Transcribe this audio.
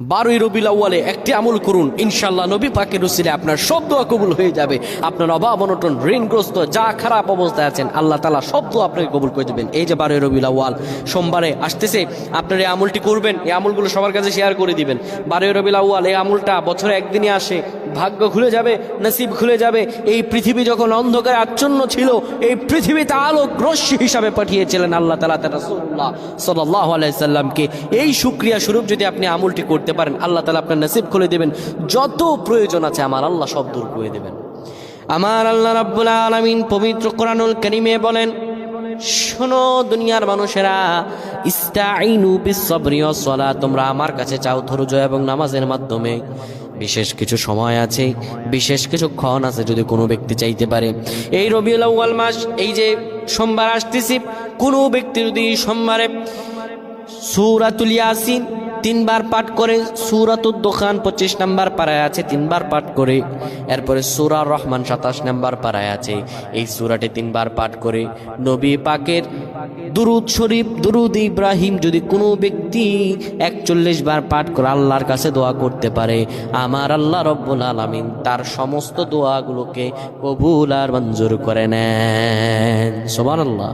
বারোই আউ্য়ালে একটি আমল করুন। ইনশাল্লাহ নবী পাকের রসিলে আপনার সব দোয়া কবুল হয়ে যাবে। আপনার অভাব, অনটন, ঋণগ্রস্ত, যা খারাপ অবস্থায় আছেন, আল্লাহ তালা সব দোয়া আপনাকে কবুল করে দেবেন। এই যে বারোই রবিল আউ্য়াল, সোমবারে আসতেছে, আপনার এই আমলটি করবেন, এই আমলগুলো সবার কাছে শেয়ার করে দিবেন। বারোই রবিল আউ্য়াল, এই আমলটা বছরে একদিনই আসে ভাগ্য খুলে যাবে, নসিব খুলে যাবে। এই পৃথিবী যখন অন্ধকারে আচ্ছন্ন ছিল, এই পৃথিবীতে আলোক রশ্মি হিসাবে পাঠিয়েছিলেন আল্লাহ তালা তালা সাল্লাহ আলাইসাল্লামকে এই সুক্রিয়া স্বরূপ যদি আপনি আমলটি করতে পারেন, আল্লাহ তালা আপনার নসিব খুলে দেবেন। যত প্রয়োজন আছে আমার আল্লাহ সব দূর করে দেবেন। আমার আল্লাহ রাব্বুল আলামিন পবিত্র কোরআনুল কারীমে বলেন, শোনো দুনিয়ার মানুষেরা ইস্তাইনু বিসসবরি ওয়াস তোমরা আমার কাছে চাও ধৈর্য এবং নামাজের মাধ্যমে। বিশেষ কিছু সময় আছে, বিশেষ কিছু ক্ষণ আছে যদি কোনো ব্যক্তি চাইতে পারে। এই রবিউল আউয়াল মাস, এই যে সোমবার আসতেছি, কোনো ব্যক্তি যদি সোমবারে সুরাতুল ইয়াসিন তিনবার পাঠ করে সুরাতুর দোকান পঁচিশ নাম্বার পাড়ায় আছে, তিনবার পাঠ করে। এরপরে সুরা রহমান সাতাশ নাম্বার পাড়ায় আছে। এই সুরাটে তিনবার পাঠ করে নবী পাকের দুরুদ শরীফ, দুরুদ ইব্রাহিম যদি কোনো ব্যক্তি একচল্লিশ বার পাঠ করে আল্লাহর কাছে দোয়া করতে পারে, আমার আল্লাহ রব্বুল আলমিন তার সমস্ত দোয়াগুলোকে কবুল আর মঞ্জুর করে নেন। সোমান আল্লাহ